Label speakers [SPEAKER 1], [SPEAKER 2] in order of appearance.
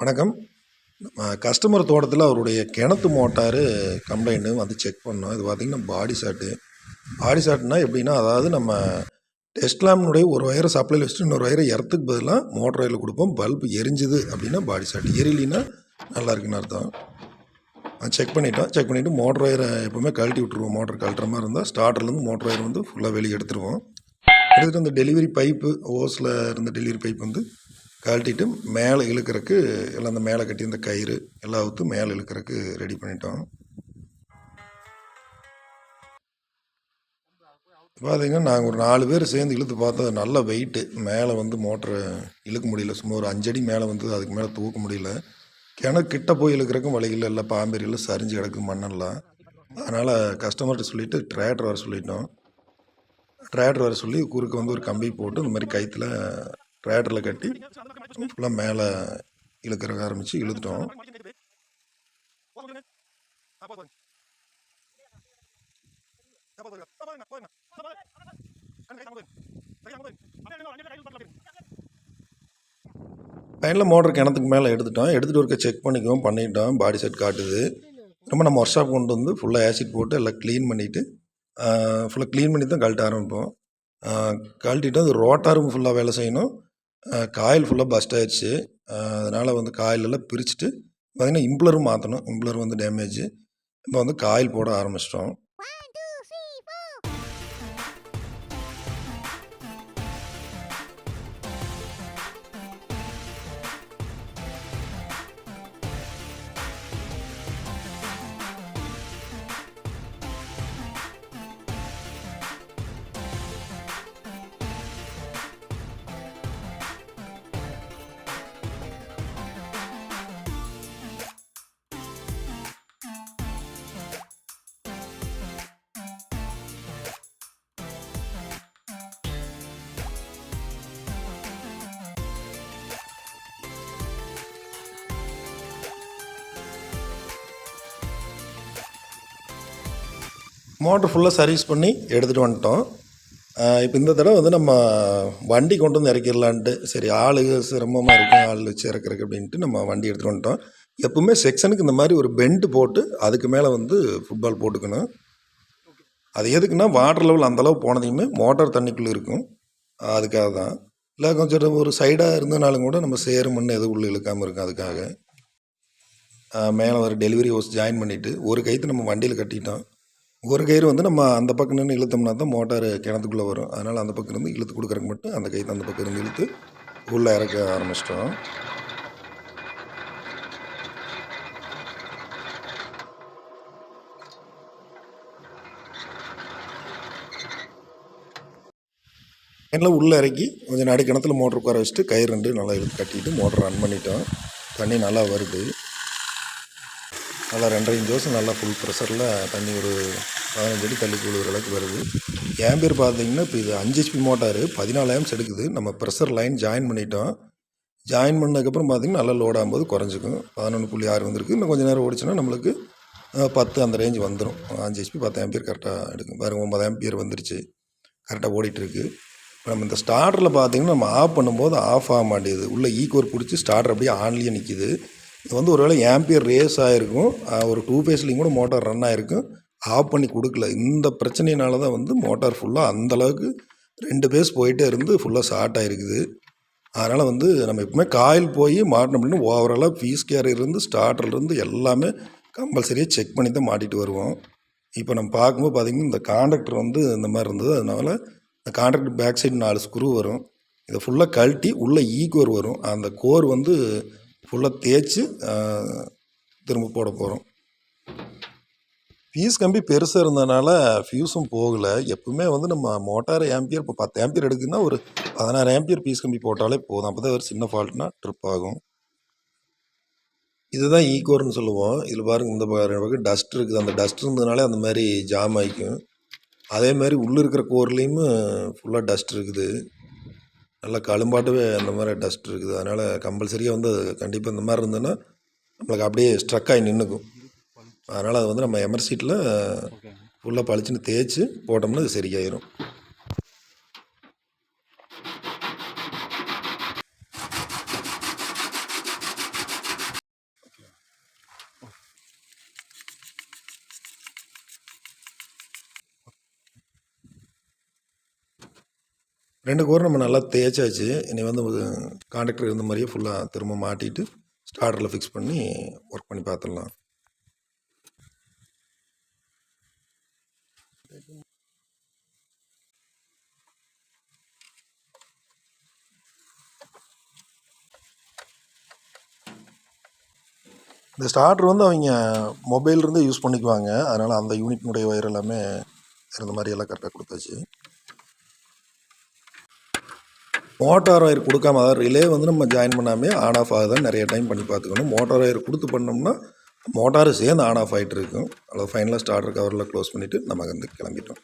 [SPEAKER 1] வணக்கம். கஸ்டமர் தோட்டத்தில் அவருடைய கிணத்து மோட்டாரு கம்ப்ளைண்ட்டு வந்து செக் பண்ணோம். இது பார்த்திங்கன்னா பாடி ஷாட்டு பாடி ஷாட்னா எப்படின்னா அதாவது நம்ம டெஸ்ட் லேம்னுடைய ஒரு ஒயரை சப்ளைல வச்சுட்டு இன்னொரு வயரை இறத்துக்கு பதிலாக மோட்டர் ஒயரில் கொடுப்போம். பல்பு எரிஞ்சுது அப்படின்னா பாடி ஷாட் எரியலின்னா நல்லா இருக்குன்னு அர்த்தம். செக் பண்ணிட்டோம். செக் பண்ணிவிட்டு மோட்டர் ஒயரை எப்போவுமே கழட்டி விட்ருவோம் மோட்டர் கழட்டுற மாதிரி இருந்தால் ஸ்டார்டர்லேருந்து மோட்டர் ஒயர் வந்து ஃபுல்லாக வெளியே எடுத்துருவோம். எடுத்துகிட்டு அந்த டெலிவரி பைப்பு ஓஸில் இருந்த டெலிவரி பைப் வந்து கழட்டிட்டு மேலே இழுக்கிறக்கு எல்லாம் அந்த மேலே கட்டி இந்த கயிறு எல்லாம் அவுத்து மேலே இழுக்கிறக்கு ரெடி பண்ணிட்டோம். பார்த்தீங்கன்னா நாங்கள் ஒரு நாலு பேர் சேர்ந்து இழுத்து பார்த்தா நல்ல வெயிட்டு மேலே வந்து மோட்டரை இழுக்க முடியல. சும்மா ஒரு அஞ்சடி மேலே வந்து அதுக்கு மேலே தூக்க முடியல. கிணறு கிட்ட போய் இழுக்கிறக்கும் வழிகள் இல்லை. பாம்பேரியில் சரிஞ்சு கிடக்கு மண்ணெல்லாம். அதனால் கஸ்டமர்கிட்ட சொல்லிவிட்டு டிராக்டர் வர சொல்லிட்டோம். டிராக்டர் வர சொல்லி குறுக்க வந்து ஒரு கம்பி போட்டு இந்த மாதிரி கயிற்றுல ட்ரேடரில் கட்டி ஃபுல்லாக மேலே இழுக்கிறக்க ஆரம்பித்து இழுத்துட்டோம். ஃபைனலாக மோட்டர் கிணத்துக்கு மேலே எடுத்துட்டோம். எடுத்துகிட்டு ஒருக்க செக் பண்ணிக்குவோம். பண்ணிட்டோம். பாடி செட் காட்டுது. ரொம்ப நம்ம ஒர்க் ஷாப் கொண்டு வந்து ஃபுல்லாக ஆசிட் போட்டு எல்லாம் க்ளீன் பண்ணிவிட்டு ஃபுல்லாக க்ளீன் பண்ணி தான் கழட்ட ஆரம்பிப்போம். கழட்டிட்டு அது ரோட்டாரும் ஃபுல்லாக வேலை செய்யணும். காயில் ஃபுல்லாக பஸ்ட் ஆயிடுச்சு. அதனால் வந்து காயிலெல்லாம் பிரிச்சுட்டு பார்த்திங்கன்னா இம்ப்ளரும் மாற்றணும் இம்ப்ளர் வந்து டேமேஜ் இப்போ வந்து காயில் போட ஆரம்பிச்சிட்டோம். மோட்டர் ஃபுல்லாக சர்வீஸ் பண்ணி எடுத்துகிட்டு வந்துட்டோம். இப்போ இந்த தடவை வந்து நம்ம வண்டி கொண்டு வந்து இறக்கிடலான்ட்டு சரி ஆள் சிரமமாக இருக்கும் ஆள் வச்சு இறக்குறக்கு அப்படின்ட்டு நம்ம வண்டி எடுத்துகிட்டு வந்துட்டோம். எப்பவுமே செக்ஷனுக்கு இந்த மாதிரி ஒரு பெண்டு போட்டு அதுக்கு மேலே வந்து ஃபுட்பால் போட்டுக்கணும். அது எதுக்குன்னா வாட்டர் லெவல் அந்தளவு போனதையுமே மோட்டார் தண்ணிக்குள்ளே இருக்கும். அதுக்காக தான். இல்லை கொஞ்சம் ஒரு சைடாக இருந்தனாலும் கூட நம்ம சேறு மண் எதுவும் உள்ளே இழுக்காமல் இருக்கும் அதுக்காக. மேலே ஒரு டெலிவரி ஹோஸ் ஜாயின் பண்ணிவிட்டு ஒரு கைத்து நம்ம வண்டியில் கட்டிட்டோம். ஒரு கயிறு வந்து நம்ம அந்த பக்கம் நின்று இழுத்தோம்னா தான் மோட்டார் கிணத்துக்குள்ளே வரும். அதனால் அந்த பக்கம் இருந்து இழுத்து கொடுக்குறக்கு மட்டும் அந்த கயிறு அந்த பக்கம் இருந்து இழுத்து உள்ளே இறக்க ஆரம்பிச்சிட்டோம். எல்லாம் உள்ளே இறக்கி கொஞ்சம் நடு கிணத்துல மோட்ரு உட்கார வச்சுட்டு கயிறு ரெண்டு நல்லா இழுத்து கட்டிட்டு மோட்டர் ரன் பண்ணிட்டோம். தண்ணி நல்லா வருது. நல்லா ரெண்டரை இன்ச் வருஷம் நல்லா ஃபுல் ப்ரெஷரில் தண்ணி ஒரு பதினஞ்சு அடி தள்ளி விழுகிற அளவுக்கு வருது. ஏன் பேர் பார்த்தீங்கன்னா இப்போ இது அஞ்சு ஹெச்பி மோட்டார் பதினாலு ஆம்ஸ் எடுக்குது. நம்ம ப்ரெஷர் லைன் ஜாயின் பண்ணிட்டோம். ஜாயின் பண்ணதுக்கப்புறம் பார்த்தீங்கன்னா நல்லா லோட் ஆகும்போது குறைஞ்சிக்கும். பதினொன்று புள்ளி ஆறு வந்திருக்கு. இன்னும் கொஞ்சம் நேரம் ஓடிச்சுன்னா நம்மளுக்கு பத்து அந்த ரேஞ்ச் வந்துடும் அஞ்சு ஹெச்பி பத்து ஆம்பியர் கரெக்டாக எடுக்கும். பாருங்க ஒம்பது ஆம்பியர் வந்துருச்சு. கரெக்டாக ஓடிட்டுருக்கு. இப்போ நம்ம இந்த ஸ்டார்டரில் பார்த்தீங்கன்னா நம்ம ஆஃப் பண்ணும்போது ஆஃப் ஆக மாட்டேங்குது. உள்ளே ஈக்குவர் e பிடிச்சி ஸ்டார்டர் அப்படியே ஆன்லேயே நிற்கிது இது வந்து ஒருவேளை ஆம்பியர் ரேஸ் ஆகிருக்கும் ஒரு டூ ஃபேஸ்லேயும் கூட மோட்டார் ரன் ஆகிருக்கும் ஆஃப் பண்ணி கொடுக்கல. இந்த பிரச்சனையினால தான் வந்து மோட்டார் ஃபுல்லாக அந்தளவுக்கு ரெண்டு பேஸ் போயிட்டே இருந்து ஃபுல்லாக ஷார்ட் ஆகிருக்குது அதனால் வந்து நம்ம எப்பவுமே காயில் போய் மாட்டணும் அப்படின்னு ஓவராலாக ஃபீஸ் கேர் இருந்து ஸ்டார்டர்லேருந்து எல்லாமே கம்பல்சரியாக செக் பண்ணி தான் மாட்டிட்டு வருவோம். இப்போ நம்ம பார்க்கும்போது பார்த்திங்கன்னா இந்த காண்டக்டர் வந்து இந்த மாதிரி இருந்தது. அதனால் இந்த காண்டக்டர் பேக் சைடு நாலு ஸ்க்ரூ வரும். இதை ஃபுல்லாக கழட்டி உள்ளே ஈக்கோர் வரும். அந்த கோர் வந்து ஃபுல்லாக தேய்ச்சி திரும்ப போட போகிறோம் ஃபீஸ் கம்பி பெருசாக இருந்ததுனால ஃபியூஸும் போகலை. எப்பவுமே வந்து நம்ம மோட்டார் ஆம்பியர் இப்போ பத்து ஆம்பியர் எடுக்குதுன்னா ஒரு பதினாறு ஆம்பியர் பீஸ் கம்பி போட்டாலே போதும். அப்போ தான் ஒரு சின்ன ஃபால்ட்னா ட்ரிப் ஆகும். இதுதான் ஈகோர்னு சொல்லுவோம். இதில் பாருங்க இந்த பக்கம் டஸ்ட் இருக்குது. அந்த டஸ்ட் இருந்ததுனாலே அந்த மாதிரி ஜாம் ஆகிக்கும் அதே மாதிரி உள்ளே இருக்கிற கோர்லேயும் ஃபுல்லாக டஸ்ட் இருக்குது. நல்லா கழும்பாட்டவே அந்த மாதிரி டஸ்ட் இருக்குது. அதனால் கம்பல்சரியாக வந்து கண்டிப்பாக இந்த மாதிரி இருந்ததுன்னா நம்மளுக்கு அப்படியே ஸ்ட்ரக் ஆகி நின்றுக்கும் அதனால் அது வந்து நம்ம எமர்சீட்டில் ஃபுல்லாக பளிச்சுன்னு தேய்ச்சி போட்டோம்னா அது சரியாயிரும். ரெண்டு கோர் நம்ம நல்லா தேய்ச்சாச்சு. இனி வந்து கான்ட்ராக்டர் இருந்த மாதிரியே ஃபுல்லாக திரும்ப மாட்டிட்டு ஸ்டார்டரில் ஃபிக்ஸ் பண்ணி ஒர்க் பண்ணி பார்த்துடலாம் இந்த ஸ்டார்டர் வந்து அவங்க மொபைல்லேருந்தே யூஸ் பண்ணிக்குவாங்க. அதனால் அந்த யூனிட்னுடைய ஒயர் எல்லாமே இருந்த மாதிரி எல்லாம் கரெக்டாக கொடுத்தாச்சு. மோட்டார் ஒயர் கொடுக்காம அதாவது ரிலே வந்து நம்ம ஜாயின் பண்ணாமே ஆன் ஆஃப் ஆகுதான் நிறைய டைம் பண்ணி பார்த்துக்கணும். மோட்டார் ஒயர் கொடுத்து பண்ணோம்னா மோட்டார் சேர்ந்து ஆன் ஆஃப் ஆகிட்டு இருக்கும். அதாவது ஃபைனலாக ஸ்டார்டர் கவரில் க்ளோஸ் பண்ணிவிட்டு நம்ம வந்து கிளம்பிட்டோம்.